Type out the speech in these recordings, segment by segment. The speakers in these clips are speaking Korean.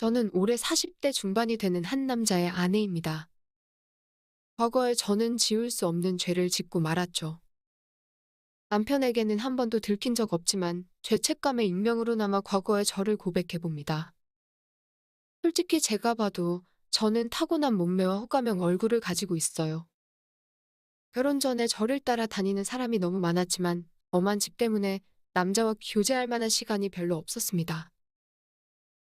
저는 올해 40대 중반이 되는 한 남자의 아내입니다. 과거에 저는 지울 수 없는 죄를 짓고 말았죠. 남편에게는 한 번도 들킨 적 없지만 죄책감의 익명으로나마 과거의 저를 고백해 봅니다. 솔직히 제가 봐도 저는 타고난 몸매와 호감형 얼굴을 가지고 있어요. 결혼 전에 저를 따라 다니는 사람이 너무 많았지만 엄한 집 때문에 남자와 교제할 만한 시간이 별로 없었습니다.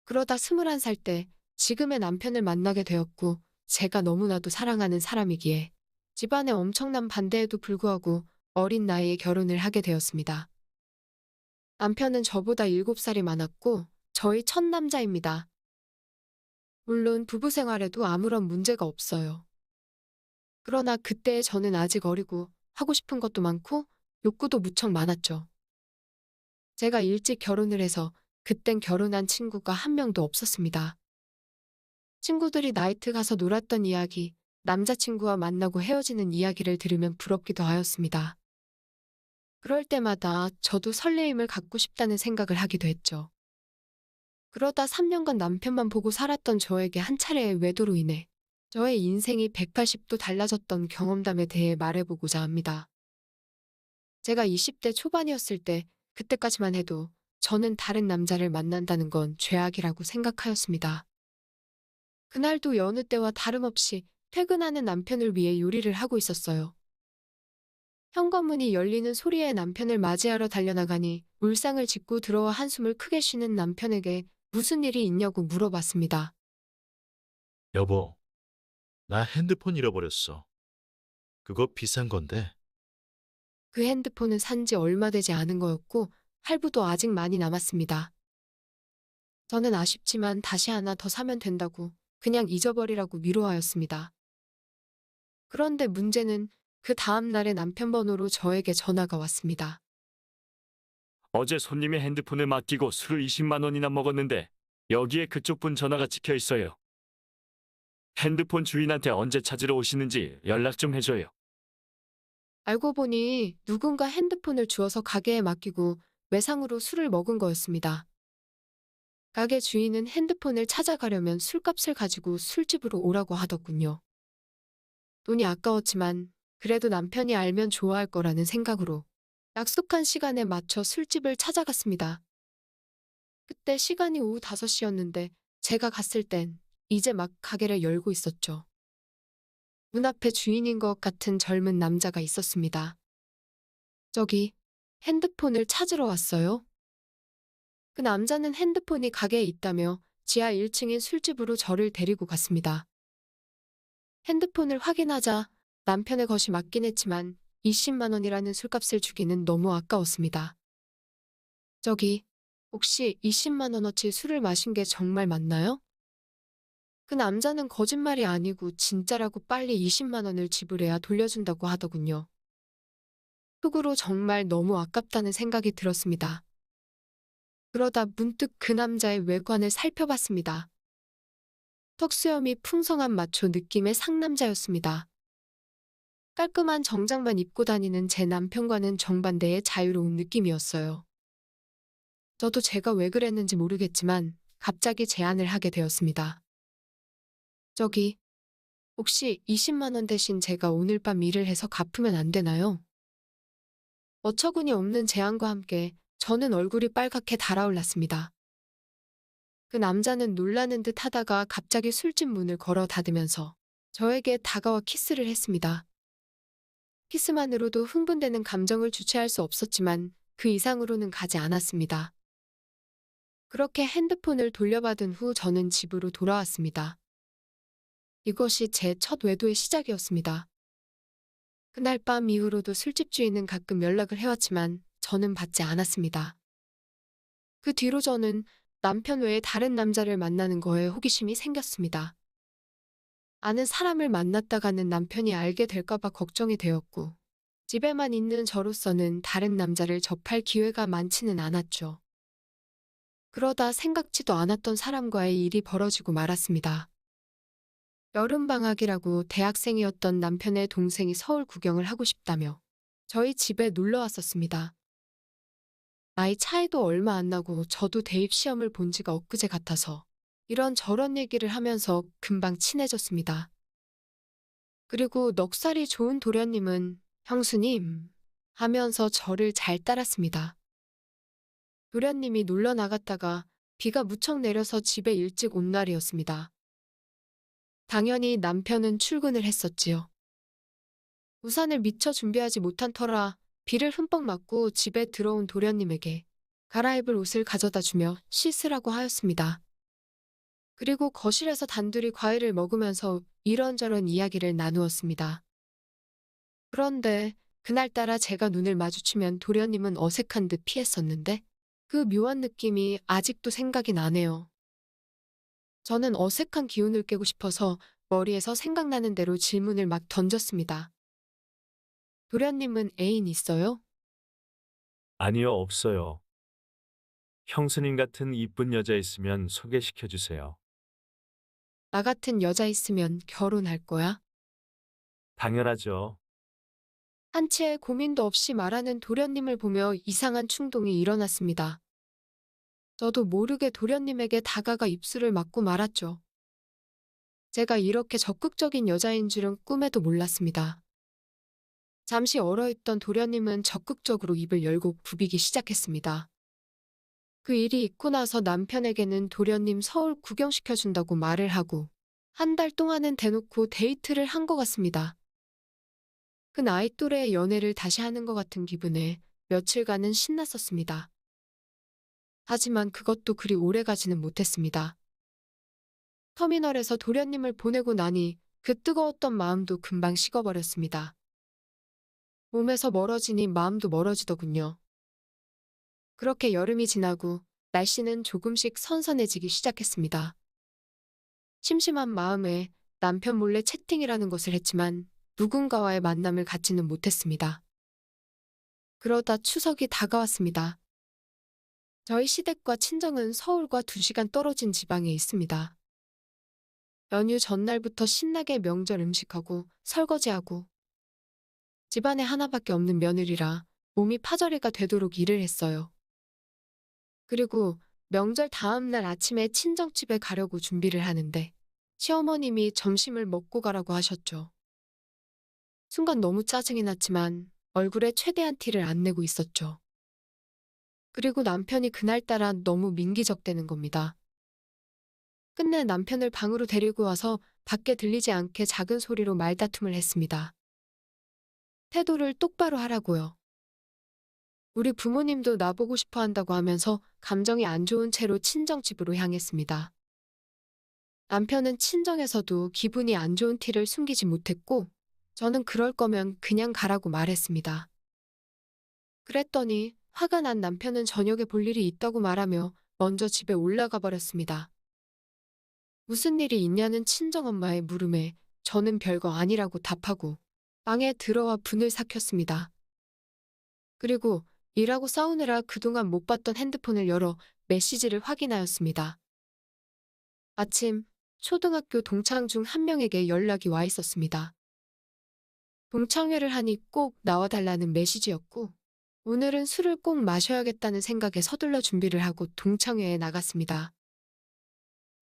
그러다 21살 때 지금의 남편을 만나게 되었고 제가 너무나도 사랑하는 사람이기에 집안의 엄청난 반대에도 불구하고 어린 나이에 결혼을 하게 되었습니다. 남편은 저보다 7살이 많았고 저희 첫 남자입니다. 물론 부부 생활에도 아무런 문제가 없어요. 그러나 그때 저는 아직 어리고 하고 싶은 것도 많고 욕구도 무척 많았죠. 제가 일찍 결혼을 해서 그땐 결혼한 친구가 한 명도 없었습니다. 친구들이 나이트 가서 놀았던 이야기, 남자친구와 만나고 헤어지는 이야기를 들으면 부럽기도 하였습니다. 그럴 때마다 저도 설레임을 갖고 싶다는 생각을 하기도 했죠. 그러다 3년간 남편만 보고 살았던 저에게 한 차례의 외도로 인해 저의 인생이 180도 달라졌던 경험담에 대해 말해보고자 합니다. 제가 20대 초반이었을 때 그때까지만 해도 저는 다른 남자를 만난다는 건 죄악이라고 생각하였습니다. 그날도 여느 때와 다름없이 퇴근하는 남편을 위해 요리를 하고 있었어요. 현관문이 열리는 소리에 남편을 맞이하러 달려나가니 울상을 짚고 들어와 한숨을 크게 쉬는 남편에게 무슨 일이 있냐고 물어봤습니다. 여보, 나 핸드폰 잃어버렸어. 그거 비싼 건데. 그 핸드폰은 산 지 얼마 되지 않은 거였고 할부도 아직 많이 남았습니다. 저는 아쉽지만 다시 하나 더 사면 된다고 그냥 잊어버리라고 위로하였습니다. 그런데 문제는 그 다음 날에 남편 번호로 저에게 전화가 왔습니다. 어제 손님의 핸드폰을 맡기고 술을 20만 원이나 먹었는데 여기에 그쪽 분 전화가 찍혀 있어요. 핸드폰 주인한테 언제 찾으러 오시는지 연락 좀 해줘요. 알고 보니 누군가 핸드폰을 주어서 가게에 맡기고 외상으로 술을 먹은 거였습니다. 가게 주인은 핸드폰을 찾아가려면 술값을 가지고 술집으로 오라고 하더군요. 돈이 아까웠지만 그래도 남편이 알면 좋아할 거라는 생각으로 약속한 시간에 맞춰 술집을 찾아갔습니다. 그때 시간이 오후 5시였는데 제가 갔을 땐 이제 막 가게를 열고 있었죠. 문 앞에 주인인 것 같은 젊은 남자가 있었습니다. 저기, 핸드폰을 찾으러 왔어요? 그 남자는 핸드폰이 가게에 있다며 지하 1층인 술집으로 저를 데리고 갔습니다. 핸드폰을 확인하자 남편의 것이 맞긴 했지만 20만 원이라는 술값을 주기는 너무 아까웠습니다. 저기, 혹시 20만 원어치 술을 마신 게 정말 맞나요? 그 남자는 거짓말이 아니고 진짜라고 빨리 20만 원을 지불해야 돌려준다고 하더군요. 속으로 정말 너무 아깝다는 생각이 들었습니다. 그러다 문득 그 남자의 외관을 살펴봤습니다. 턱수염이 풍성한 마초 느낌의 상남자였습니다. 깔끔한 정장만 입고 다니는 제 남편과는 정반대의 자유로운 느낌이었어요. 저도 제가 왜 그랬는지 모르겠지만 갑자기 제안을 하게 되었습니다. 저기, 혹시 20만 원 대신 제가 오늘 밤 일을 해서 갚으면 안 되나요? 어처구니 없는 제안과 함께 저는 얼굴이 빨갛게 달아올랐습니다. 그 남자는 놀라는 듯 하다가 갑자기 술집 문을 걸어 닫으면서 저에게 다가와 키스를 했습니다. 키스만으로도 흥분되는 감정을 주체할 수 없었지만 그 이상으로는 가지 않았습니다. 그렇게 핸드폰을 돌려받은 후 저는 집으로 돌아왔습니다. 이것이 제 첫 외도의 시작이었습니다. 그날 밤 이후로도 술집 주인은 가끔 연락을 해왔지만 저는 받지 않았습니다. 그 뒤로 저는 남편 외에 다른 남자를 만나는 거에 호기심이 생겼습니다. 아는 사람을 만났다가는 남편이 알게 될까봐 걱정이 되었고, 집에만 있는 저로서는 다른 남자를 접할 기회가 많지는 않았죠. 그러다 생각지도 않았던 사람과의 일이 벌어지고 말았습니다. 여름방학이라고 대학생이었던 남편의 동생이 서울 구경을 하고 싶다며 저희 집에 놀러 왔었습니다. 나이 차이도 얼마 안 나고 저도 대입 시험을 본 지가 엊그제 같아서 이런 저런 얘기를 하면서 금방 친해졌습니다. 그리고 넉살이 좋은 도련님은 형수님 하면서 저를 잘 따랐습니다. 도련님이 놀러 나갔다가 비가 무척 내려서 집에 일찍 온 날이었습니다. 당연히 남편은 출근을 했었지요. 우산을 미처 준비하지 못한 터라 비를 흠뻑 맞고 집에 들어온 도련님에게 갈아입을 옷을 가져다 주며 씻으라고 하였습니다. 그리고 거실에서 단둘이 과일을 먹으면서 이런저런 이야기를 나누었습니다. 그런데 그날따라 제가 눈을 마주치면 도련님은 어색한 듯 피했었는데 그 묘한 느낌이 아직도 생각이 나네요. 저는 어색한 기운을 깨고 싶어서 머리에서 생각나는 대로 질문을 막 던졌습니다. 도련님은 애인 있어요? 아니요, 없어요. 형수님 같은 이쁜 여자 있으면 소개시켜 주세요. 나 같은 여자 있으면 결혼할 거야? 당연하죠. 한치의 고민도 없이 말하는 도련님을 보며 이상한 충동이 일어났습니다. 저도 모르게 도련님에게 다가가 입술을 맞고 말았죠. 제가 이렇게 적극적인 여자인 줄은 꿈에도 몰랐습니다. 잠시 얼어있던 도련님은 적극적으로 입을 열고 부비기 시작했습니다. 그 일이 있고 나서 남편에게는 도련님 서울 구경시켜준다고 말을 하고 한 달 동안은 대놓고 데이트를 한 것 같습니다. 그 나이 또래의 연애를 다시 하는 것 같은 기분에 며칠간은 신났었습니다. 하지만 그것도 그리 오래 가지는 못했습니다. 터미널에서 도련님을 보내고 나니 그 뜨거웠던 마음도 금방 식어버렸습니다. 몸에서 멀어지니 마음도 멀어지더군요. 그렇게 여름이 지나고 날씨는 조금씩 선선해지기 시작했습니다. 심심한 마음에 남편 몰래 채팅이라는 것을 했지만 누군가와의 만남을 갖지는 못했습니다. 그러다 추석이 다가왔습니다. 저희 시댁과 친정은 서울과 2시간 떨어진 지방에 있습니다. 연휴 전날부터 신나게 명절 음식하고 설거지하고 집안에 하나밖에 없는 며느리라 몸이 파절이가 되도록 일을 했어요. 그리고 명절 다음 날 아침에 친정집에 가려고 준비를 하는데 시어머님이 점심을 먹고 가라고 하셨죠. 순간 너무 짜증이 났지만 얼굴에 최대한 티를 안 내고 있었죠. 그리고 남편이 그날따라 너무 민기적대는 겁니다. 끝내 남편을 방으로 데리고 와서 밖에 들리지 않게 작은 소리로 말다툼을 했습니다. 태도를 똑바로 하라고요. 우리 부모님도 나보고 싶어 한다고 하면서 감정이 안 좋은 채로 친정집으로 향했습니다. 남편은 친정에서도 기분이 안 좋은 티를 숨기지 못했고 저는 그럴 거면 그냥 가라고 말했습니다. 그랬더니 화가 난 남편은 저녁에 볼 일이 있다고 말하며 먼저 집에 올라가 버렸습니다. 무슨 일이 있냐는 친정엄마의 물음에 저는 별거 아니라고 답하고 방에 들어와 분을 삭혔습니다. 그리고 일하고 싸우느라 그동안 못 봤던 핸드폰을 열어 메시지를 확인하였습니다. 아침 초등학교 동창 중 한 명에게 연락이 와 있었습니다. 동창회를 하니 꼭 나와달라는 메시지였고, 오늘은 술을 꼭 마셔야겠다는 생각에 서둘러 준비를 하고 동창회에 나갔습니다.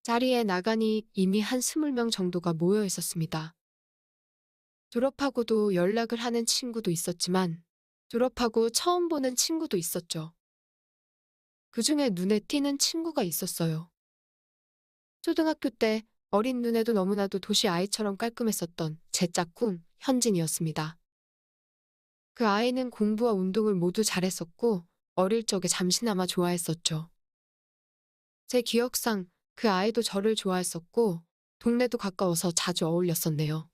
자리에 나가니 이미 한 스물 명 정도가 모여 있었습니다. 졸업하고도 연락을 하는 친구도 있었지만, 졸업하고 처음 보는 친구도 있었죠. 그 중에 눈에 띄는 친구가 있었어요. 초등학교 때 어린 눈에도 너무나도 도시 아이처럼 깔끔했었던 제 짝꿍 현진이었습니다. 그 아이는 공부와 운동을 모두 잘했었고 어릴 적에 잠시나마 좋아했었죠. 제 기억상 그 아이도 저를 좋아했었고 동네도 가까워서 자주 어울렸었네요.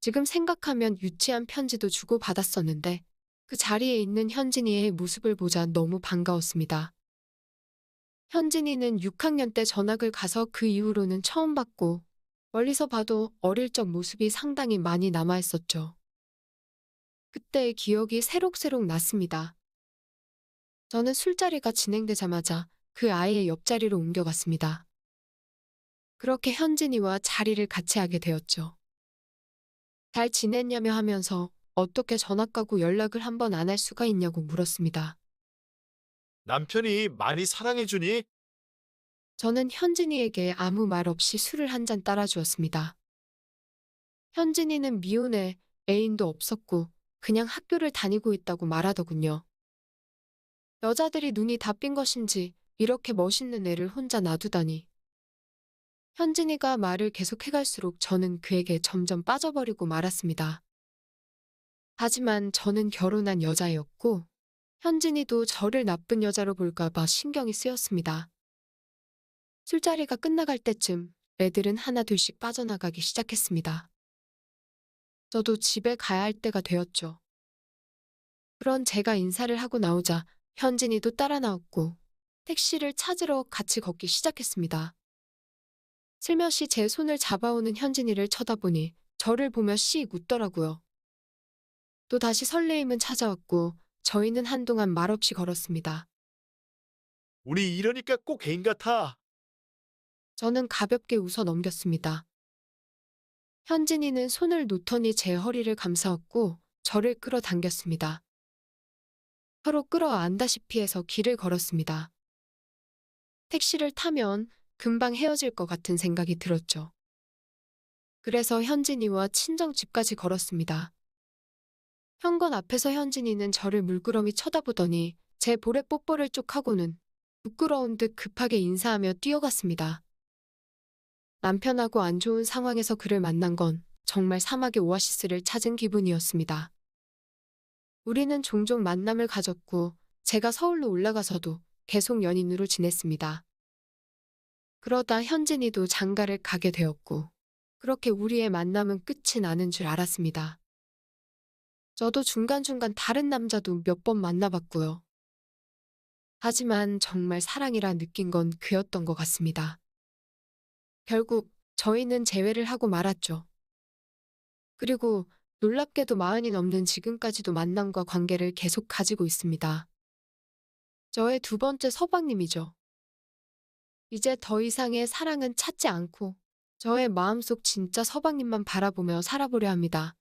지금 생각하면 유치한 편지도 주고 받았었는데 그 자리에 있는 현진이의 모습을 보자 너무 반가웠습니다. 현진이는 6학년 때 전학을 가서 그 이후로는 처음 봤고 멀리서 봐도 어릴 적 모습이 상당히 많이 남아있었죠. 그때의 기억이 새록새록 났습니다. 저는 술자리가 진행되자마자 그 아이의 옆자리로 옮겨갔습니다. 그렇게 현진이와 자리를 같이 하게 되었죠. 잘 지냈냐며 하면서 어떻게 전학 가고 연락을 한 번 안 할 수가 있냐고 물었습니다. 남편이 많이 사랑해주니? 저는 현진이에게 아무 말 없이 술을 한 잔 따라 주었습니다. 현진이는 미혼에 애인도 없었고 그냥 학교를 다니고 있다고 말하더군요. 여자들이 눈이 다 삔 것인지 이렇게 멋있는 애를 혼자 놔두다니. 현진이가 말을 계속해갈수록 저는 그에게 점점 빠져버리고 말았습니다. 하지만 저는 결혼한 여자였고 현진이도 저를 나쁜 여자로 볼까봐 신경이 쓰였습니다. 술자리가 끝나갈 때쯤 애들은 하나둘씩 빠져나가기 시작했습니다. 저도 집에 가야 할 때가 되었죠. 그런 제가 인사를 하고 나오자 현진이도 따라 나왔고 택시를 찾으러 같이 걷기 시작했습니다. 슬며시 제 손을 잡아오는 현진이를 쳐다보니 저를 보며 씩 웃더라고요. 또 다시 설레임은 찾아왔고 저희는 한동안 말없이 걸었습니다. 우리 이러니까 꼭 애인 같아. 저는 가볍게 웃어 넘겼습니다. 현진이는 손을 놓더니 제 허리를 감싸었고 저를 끌어당겼습니다. 서로 끌어안다시피 해서 길을 걸었습니다. 택시를 타면 금방 헤어질 것 같은 생각이 들었죠. 그래서 현진이와 친정 집까지 걸었습니다. 현관 앞에서 현진이는 저를 물끄러미 쳐다보더니 제 볼에 뽀뽀를 쭉 하고는 부끄러운 듯 급하게 인사하며 뛰어갔습니다. 남편하고 안 좋은 상황에서 그를 만난 건 정말 사막의 오아시스를 찾은 기분이었습니다. 우리는 종종 만남을 가졌고 제가 서울로 올라가서도 계속 연인으로 지냈습니다. 그러다 현진이도 장가를 가게 되었고 그렇게 우리의 만남은 끝이 나는 줄 알았습니다. 저도 중간중간 다른 남자도 몇 번 만나봤고요. 하지만 정말 사랑이라 느낀 건 그였던 것 같습니다. 결국 저희는 재회를 하고 말았죠. 그리고 놀랍게도 마흔이 넘는 지금까지도 만남과 관계를 계속 가지고 있습니다. 저의 두 번째 서방님이죠. 이제 더 이상의 사랑은 찾지 않고 저의 마음속 진짜 서방님만 바라보며 살아보려 합니다.